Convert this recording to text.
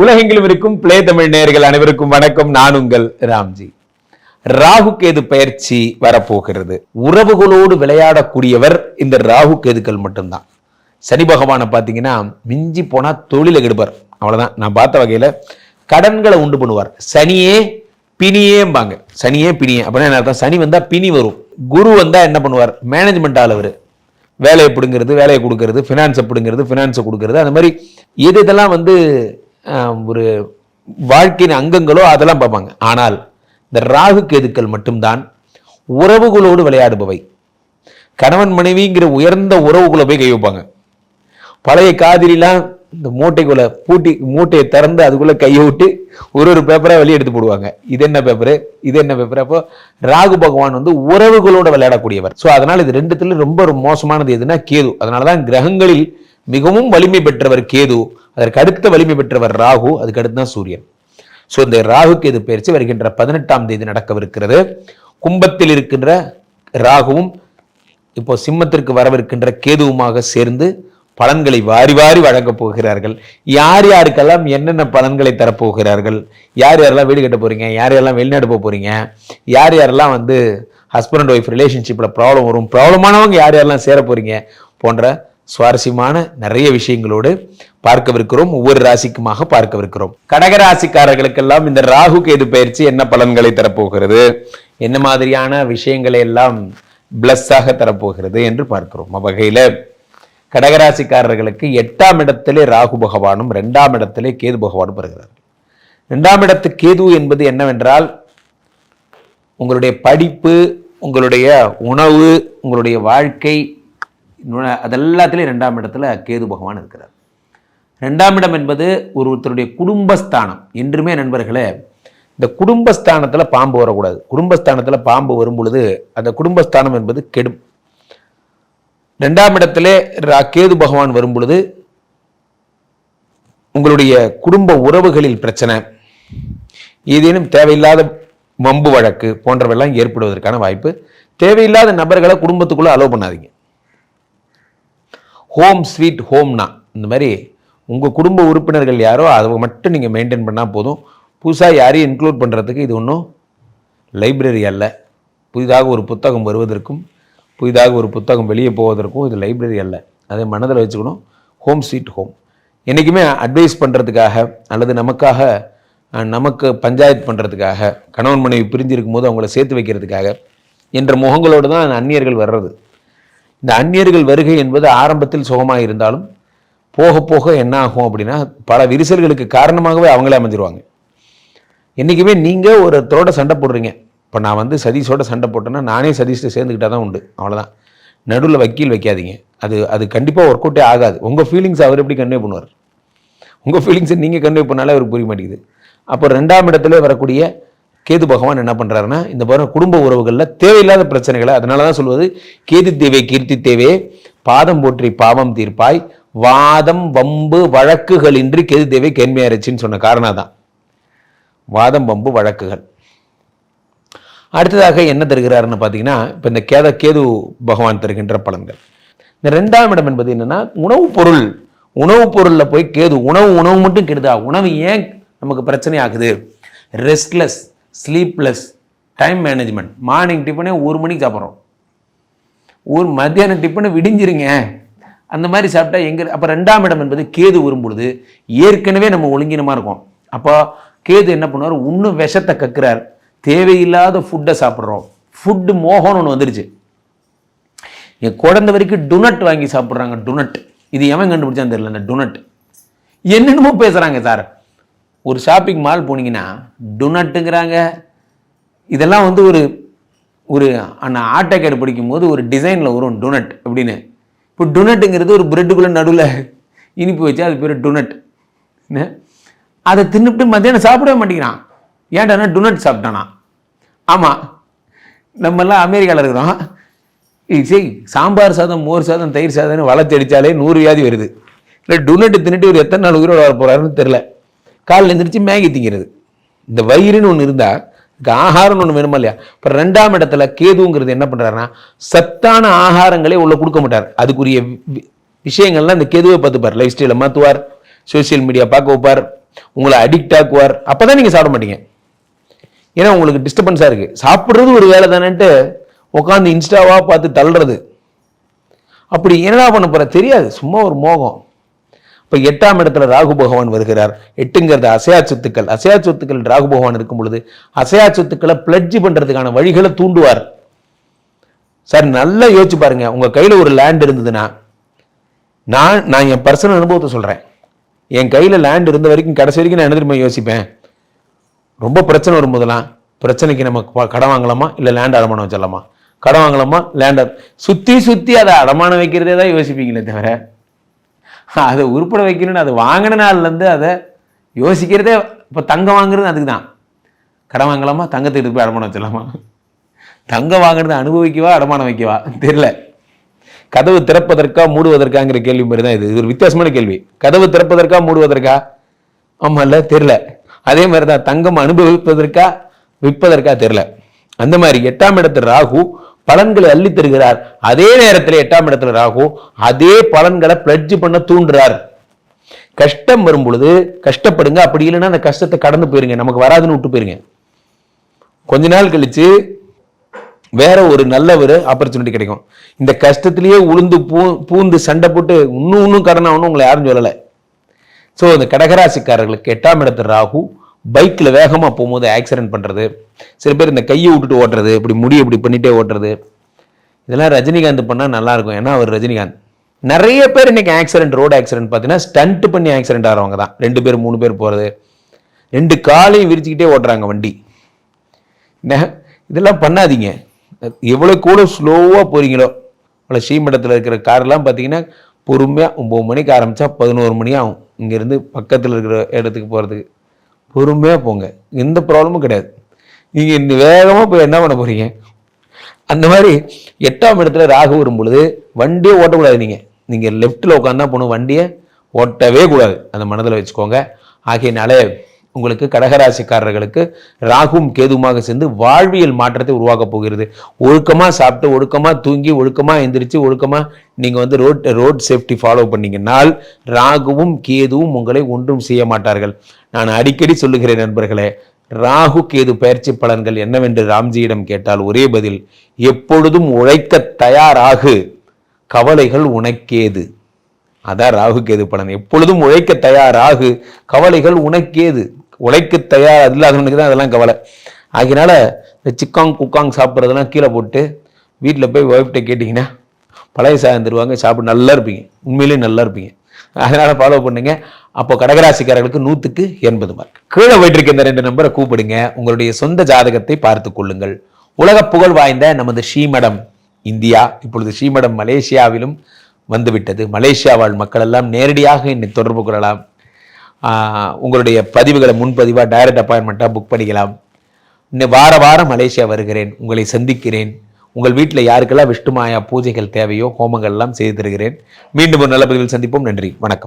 உலகெங்கிலும் இருக்கும் பிளே தமிழ் நேர்கள் அனைவருக்கும் வணக்கம். நான் உங்கள் ராம்ஜி. ராகு கேது பயிற்சி வரப்போகிறது. உறவுகளோடு விளையாடக்கூடியவர் இந்த ராகு கேதுக்கள் மட்டும்தான். சனி பகவானை பார்த்தீங்கன்னா மிஞ்சி போனால் தொழில கெடுப்பார். அவ்வளோதான் நான் பார்த்த வகையில் கடன்களை உண்டு பண்ணுவார். சனியே பிணியேம்பாங்க. சனியே பிணியே. அப்படின்னா என்ன அர்த்தம்? சனி வந்தால் பிணி வரும். குரு வந்தால் என்ன பண்ணுவார்? மேனேஜ்மெண்ட் ஆளவர் வேலையை பிடுங்கிறது வேலையை கொடுக்கறது ஃபினான்ஸை பிடுங்கிறது ஃபினான்ஸை கொடுக்கறது. அந்த மாதிரி எது இதெல்லாம் வந்து ஒரு வாழ்க்கையின் அங்கங்களோ அதெல்லாம் பார்ப்பாங்க. ஆனால் இந்த ராகு கேதுக்கள் மட்டும்தான் உறவுகளோடு விளையாடுபவை. கணவன் மனைவிங்கிற உயர்ந்த உறவுகளை போய் கை வைப்பாங்க. பழைய காதிரிலாம் இந்த மூட்டைக்குள்ள பூட்டி மூட்டையை திறந்து அதுக்குள்ள கையை விட்டு ஒரு ஒரு பேப்பரா வெளியே எடுத்து போடுவாங்க. இது என்ன பேப்பரு இது என்ன பேப்பர் அப்போ ராகு பகவான் வந்து உறவுகளோட விளையாடக்கூடியவர். ஸோ அதனால இது ரெண்டுத்துல ரொம்ப ஒரு மோசமானது எதுனா கேது. அதனாலதான் கிரகங்களில் மிகவும் வலிமை பெற்றவர் கேது அதற்கு அடுத்த வலிமை பெற்றவர் ராகு அதுக்கு அடுத்து தான் சூரியன். ஸோ இந்த ராகு கேது பயிற்சி? வருகின்ற பதினெட்டாம் தேதி நடக்கவிருக்கிறது. கும்பத்தில் இருக்கின்ற ராகுவும் இப்போ சிம்மத்திற்கு வரவிருக்கின்ற கேதுவுமாக சேர்ந்து பலன்களை வாரி வாரி வழங்கப் போகிறார்கள். யார் யாருக்கெல்லாம் என்னென்ன பலன்களை தரப்போகிறார்கள்? யார் யாரெல்லாம் வீடு கட்ட போறீங்க? யார் யாரெல்லாம் வெளிநாடு போக போறீங்க? யார் யாரெல்லாம் வந்து ஹஸ்பண்ட் ஒய்ஃப் ரிலேஷன்ஷிப்பில் ப்ராப்ளம் வரும்? ப்ராப்ளமானவங்க யார் யாரெல்லாம் சேர போறீங்க? போன்ற சுவாரஸ்யமான நிறைய விஷயங்களோடு பார்க்கவிருக்கிறோம். ஒவ்வொரு ராசிக்குமாக பார்க்கவிருக்கிறோம். கடக ராசிக்காரர்களுக்கெல்லாம் இந்த ராகு கேது பயிற்சி என்ன பலன்களை தரப்போகிறது? என்ன மாதிரியான விஷயங்களை எல்லாம் பிளஸ்ஸாக தரப்போகிறது என்று பார்க்கிறோம். அவ்வகையில் கடகராசிக்காரர்களுக்கு எட்டாம் இடத்திலே ராகு பகவானும் ரெண்டாம் இடத்திலே கேது பகவானும் வருகிறார் ரெண்டாம் இடத்து கேது என்பது என்னவென்றால் உங்களுடைய படிப்பு உங்களுடைய உணவு உங்களுடைய வாழ்க்கை அது எல்லாத்துலேயும் ரெண்டாம் இடத்துல கேது பகவான் இருக்கிறார். ரெண்டாம் இடம் என்பது ஒருத்தருடைய குடும்பஸ்தானம். என்றுமே நண்பர்களே இந்த குடும்பஸ்தானத்தில் பாம்பு வரக்கூடாது. குடும்பஸ்தானத்தில் பாம்பு வரும் பொழுது அந்த குடும்பஸ்தானம் என்பது கெடும். ரெண்டாம் இடத்திலே ரா- கேது பகவான் வரும் பொழுது உங்களுடைய குடும்ப உறவுகளில் பிரச்சனை ஏதேனும் தேவையில்லாத வம்பு வழக்கு போன்றவெல்லாம் ஏற்படுவதற்கான வாய்ப்பு. தேவையில்லாத நபர்களை குடும்பத்துக்குள்ளே அலோவ் பண்ணாதீங்க. ஹோம் ஸ்வீட் ஹோம்னா இந்த மாதிரி உங்கள் குடும்ப உறுப்பினர்கள் யாரோ அதை மட்டும் நீங்கள் மெயின்டைன் பண்ணால் போதும். புதுசாக யாரையும் இன்க்ளூட் பண்ணுறதுக்கு இது ஒன்றும் லைப்ரரி அல்ல. புதிதாக ஒரு புத்தகம் வருவதற்கும் புதிதாக ஒரு புத்தகம் வெளியே போவதற்கும் இது லைப்ரரி அல்ல. அதை மனதில் வச்சுக்கணும். Home sweet home. என்றைக்குமே அட்வைஸ் பண்ணுறதுக்காக அல்லது நமக்காக நமக்கு பஞ்சாயத்து பண்ணுறதுக்காக கணவன் மனைவி பிரிஞ்சிருக்கும் போது அவங்கள சேர்த்து வைக்கிறதுக்காக என்ற முகங்களோடு தான் அந்நியர்கள் வர்றது. இந்த அந்நியர்கள் வருகை என்பது ஆரம்பத்தில் சுகமாக இருந்தாலும் போக போக என்ன ஆகும் அப்படின்னா பல விரிசல்களுக்கு காரணமாகவே அவங்களே அமைஞ்சிருவாங்க. என்றைக்குமே நீங்கள் ஒருத்தரோட சண்டை போடுறீங்க. இப்போ நான் வந்து சதீஷோட சண்டை போட்டேன்னா நானே சதீஷ்ட சேர்ந்துக்கிட்டா தான் உண்டு. அவ்வளோதான் நடுவில் வக்கீல் வைக்காதீங்க. அது அது கண்டிப்பாக ஒர்க் அவுட்டே ஆகாது. உங்கள் ஃபீலிங்ஸ் அவர் எப்படி கன்வே பண்ணுவார்? உங்கள் ஃபீலிங்ஸை நீங்கள் கன்வே பண்ணாலே அவருக்கு புரிய மாட்டேங்குது. அப்போ ரெண்டாம் இடத்துல வரக்கூடிய கேது பகவான் என்ன பண்ணுறாருன்னா இந்த பாருங்க குடும்ப உறவுகளில் தேவையில்லாத பிரச்சனைகளை அதனால தான் சொல்வது கேது தேவை கீர்த்தி தேவே பாதம் போற்றி பாவம் தீர்ப்பாய் வாதம் வம்பு வழக்குகளின்றி கேது தேவை கேண்மையாயிருச்சின்னு சொன்ன காரணம் தான் வாதம் வம்பு வழக்குகள். அடுத்ததாக என்ன தருகிறாருன்னு பார்த்தீங்கன்னா இப்போ இந்த கேத கேது பகவான் தருகின்ற பலன்கள். இந்த ரெண்டாம் இடம் என்பது என்னன்னா உணவுப் பொருள். உணவுப் பொருளில் போய் கேது உணவு உணவு மட்டும் கெடுதா? உணவு ஏன் நமக்கு பிரச்சனை ஆகுது? Restless sleepless time management morning டிஃபனே ஒரு மணிக்கு சாப்பிட்றோம். ஒரு மத்தியான டிஃபனை விடிஞ்சிருங்க. அந்த மாதிரி சாப்பிட்டா எங்கே அப்போ ரெண்டாம் இடம் என்பது கேது வரும்பொழுது ஏற்கனவே நம்ம ஒழுங்கினமாக இருக்கோம். அப்போ கேது என்ன பண்ணுவார்? இன்னும் விஷத்தை கக்குறார். தேவையில்லாத ஃபுட்டை சாப்பிட்றோம். ஃபுட்டு மோகம்னு ஒன்று வந்துருச்சு. என் குழந்த வரைக்கும் டுனட் வாங்கி சாப்பிட்றாங்க. டுனட் இது எவன் கண்டுபிடிச்சான்னு தெரியல இந்த டுனட் என்னென்னமோ பேசுகிறாங்க சார். ஒரு ஷாப்பிங் மால் போனீங்கன்னா டுனட்டுங்கிறாங்க இதெல்லாம் வந்து ஒரு ஒரு நான் ஆட்டோகேட் படிக்கும்போது ஒரு டிசைனில் வரும் டொனட் அப்படின்னு. இப்போ டொனட்டுங்கிறது ஒரு பிரெட்டுக்குள்ளே நடுவில் இனிப்பு வச்சு அது பேர் டொனட் அதை தின்னுட்டு மத்தியானம் சாப்பிடவே மாட்டேங்கிறான். ஏன்டானா டொனட் சாப்பிட்டானா? ஆமாம் நம்மெல்லாம் அமெரிக்காவில் இருக்கிறோம். சரி சாம்பார் சாதம் மோர் சாதம் தயிர் சாதம்னு வளர்த்து அடித்தாலே நூறு வியாதி வருது. இல்லை டொனட்டு தின்னுட்டு ஒரு எத்தனை நாள் உயிரோடு வர போகிறாருன்னு தெரில காலில் எந்திரிச்சு மேகி திங்கிறது. இந்த வயிறுன்னு ஒன்று இருந்தால் இதுக்கு ஆகாரம்னு ஒன்று வேணுமா இல்லையா? இப்போ ரெண்டாம் இடத்துல கேதுங்கிறது என்ன பண்ணுறாருன்னா சத்தான ஆகாரங்களே உள்ளே கொடுக்க மாட்டார். அதுக்குரிய வி- விஷயங்கள்லாம் இந்த கேதுவை பார்த்துப்பார். லைஃப் ஸ்டைலை மாற்றுவார் சோஷியல் மீடியா பார்க்க வைப்பார் உங்களை அடிக்ட் ஆக்குவார். அப்பதான் நீங்கள் சாப்பிட மாட்டீங்க. ஏன்னா உங்களுக்கு டிஸ்டர்பன்ஸாக இருக்குது சாப்பிட்றது ஒரு வேலை தானேன்ட்டு உட்காந்து இன்ஸ்டாவாக பார்த்து தள்ளுறது. அப்படி என்னடா பண்ண போகிற தெரியாது. சும்மா ஒரு மோகம். இப்போ எட்டாம் இடத்துல ராகு பகவான் வருகிறார். எட்டுங்கிறது அசையா சொத்துக்கள். அசையா சொத்துக்கள் ராகு பகவான் இருக்கும் பொழுது அசையா சொத்துக்களை பிளட்ஜி பண்ணுறதுக்கான வழிகளை தூண்டுவார். சார் நல்லா யோசிச்சு பாருங்க. உங்கள் கையில் ஒரு லேண்ட் இருந்ததுன்னா நான் நான் என் பர்சனல் அனுபவத்தை சொல்கிறேன் என் கையில் லேண்ட் இருந்த வரைக்கும் கடைசி வரைக்கும் நான் என்ன யோசிப்பேன்? ரொம்ப பிரச்சனை வரும்போதெல்லாம் பிரச்சனைக்கு நம்ம கடன் வாங்கலாமா? இல்லை லேண்ட் அடமானம் வச்சிடலாமா? கடன் வாங்கலாமா? லேண்டர் சுற்றி சுற்றி அதை அடமானம் வைக்கிறதே தான் யோசிப்பீங்களே தவிர அதை உருப்பட வைக்கணும்னு அது வாங்கின நாள்லேருந்து அதை யோசிக்கிறதே இப்போ தங்கம் வாங்குறது அதுக்கு தான் கடன் வாங்கலாமா? தங்கத்தை எடுத்து போய் அடமானம் வச்சிடலாமா? தங்கம் வாங்குறது அனுபவிக்கவா அடமானம் வைக்கவா? தெரியல. கதவு திறப்பதற்கா மூடுவதற்காங்கிற கேள்வி மாதிரி தான் இது. இது ஒரு வித்தியாசமான கேள்வி. கதவு திறப்பதற்கா மூடுவதற்கா? ஆமா இல்லை தெரியல. அதே மாதிரி தான் தங்கம் அனுபவிப்பதற்கா விற்பதற்கா தெரில அந்த மாதிரி எட்டாம் இடத்து ராகு பலன்களை அள்ளி தருகிறார். அதே நேரத்தில் எட்டாம் இடத்துல ராகு அதே பலன்களை பிளட்ஜ் பண்ண தூண்டுறார். கஷ்டம் வரும் பொழுது கஷ்டப்படுங்க. அப்படி இல்லைன்னா அந்த கஷ்டத்தை கடந்து போயிருங்க. நமக்கு வராதுன்னு விட்டு போயிருங்க. கொஞ்ச நாள் கழிச்சு வேற ஒரு நல்ல ஒரு ஆப்பர்ச்சுனிட்டி கிடைக்கும். இந்த கஷ்டத்திலேயே உளுந்து பூ பூந்து சண்டை போட்டு இன்னும் இன்னும் கடன் ஆகணும் உங்களை யாரும் சொல்லலை. ஸோ இந்த கடகராசிக்காரர்களுக்கு எட்டாம் இடத்து ராகு பைக்கில் வேகமாக போகும்போது ஆக்சிடென்ட் பண்ணுறது சில பேர் இந்த கையை விட்டுட்டு ஓட்டுறது இப்படி முடி இப்படி பண்ணிட்டே ஓட்டுறது. இதெல்லாம் ரஜினிகாந்த் பண்ணால் நல்லாயிருக்கும் ஏன்னா அவர் ரஜினிகாந்த். நிறைய பேர் இன்றைக்கி ஆக்சிடென்ட் ரோடு ஆக்சிடென்ட் பார்த்தீங்கன்னா ஸ்டண்ட் பண்ணி ஆக்சிடென்ட் ஆகிறவங்க தான். ரெண்டு பேர் மூணு பேர் போகிறது ரெண்டு காலையும் விரிச்சுக்கிட்டே ஓட்டுறாங்க வண்டி. இதெல்லாம் பண்ணாதீங்க. எவ்வளோ கூட ஸ்லோவாக போகிறீங்களோ அவ்வளோ ஸ்ரீமடத்தில் இருக்கிற கார்லாம் பார்த்தீங்கன்னா பொறுமையாக ஒம்பது மணிக்கு ஆரம்பித்தா பதினோரு மணி ஆகும். இங்கேருந்து பக்கத்தில் இருக்கிற இடத்துக்கு போகிறதுக்கு பொறுமையாக போங்க. எந்த ப்ராப்ளமும் கிடையாது. நீங்கள் இந்த வேகமாக போய் என்ன பண்ண போகிறீங்க அந்த மாதிரி எட்டாம் இடத்துல ராகு வரும் பொழுது ஓட்டக்கூடாது நீங்கள் நீங்கள் லெஃப்ட்டில் தான் போகணும் வண்டியை ஓட்டவே கூடாது. அந்த மனதில் வச்சுக்கோங்க. ஆகையினாலே உங்களுக்கு கடகராசிக்காரர்களுக்கு ராகும் கேதுமாக சேர்ந்து வாழ்வியல் மாற்றத்தை உருவாக்கப் போகிறது. ஒழுக்கமாக சாப்பிட்டு ஒழுக்கமாக தூங்கி ஒழுக்கமாக எந்திரிச்சு ஒழுக்கமாக நீங்கள் வந்து ரோட் ரோட் சேஃப்டி ஃபாலோ பண்ணீங்கன்னால் ராகுவும் கேதுவும் உங்களை ஒன்றும் செய்ய மாட்டார்கள். நான் அடிக்கடி சொல்லுகிறேன் நண்பர்களே ராகு கேது பயிற்சி பலன்கள் என்னவென்று ராம்ஜியிடம் கேட்டால் ஒரே பதில் எப்பொழுதும் உழைக்க தயாராகு கவலைகள் உனக்கேது. அதான் ராகு கேது பலன். எப்பொழுதும் உழைக்க தயாராகு கவலைகள் உனக்கேது. உழைக்க தயார் இல்லாதவனுக்கு தான் அதெல்லாம் கவலை. ஆகினால இந்த சிக்காங் குக்காங் சாப்பிட்றதெல்லாம் கீழே போட்டு வீட்டில் போய் ஒய்ஃப்ட்ட கேட்டிங்கன்னா பழைய சாதம் தருவாங்க சாப்பிட்டு நல்லா இருப்பீங்க. உண்மையிலேயே நல்லா இருப்பீங்க. அதனால் ஃபாலோ பண்ணுங்க. அப்போ கடகராசிக்காரர்களுக்கு நூற்றுக்கு எண்பது மார்க் கீழே போயிட்டு இந்த ரெண்டு நம்பரை கூப்பிடுங்க. உங்களுடைய சொந்த ஜாதகத்தை பார்த்து கொள்ளுங்கள். உலக புகழ் வாய்ந்த நமது ஸ்ரீமடம் இந்தியா. இப்பொழுது ஸ்ரீமடம் மலேசியாவிலும் வந்துவிட்டது. மலேசியா வாழ் மக்கள் எல்லாம் நேரடியாக என்னை தொடர்பு கொள்ளலாம். உங்களுடைய பதிவுகளை முன்பதிவாக டைரக்ட் அப்பாயின்மெண்ட்டாக புக் பண்ணிக்கலாம். இன்னும் வார வாரம் மலேசியா வருகிறேன். உங்களை சந்திக்கிறேன். உங்கள் வீட்டில் யாருக்கெல்லாம் விஷ்ணுமாயா பூஜைகள் தேவையோ ஹோமங்கள்லாம் செய்து தருகிறேன். மீண்டும் ஒரு நல்ல பதிவில் சந்திப்போம். நன்றி. வணக்கம்.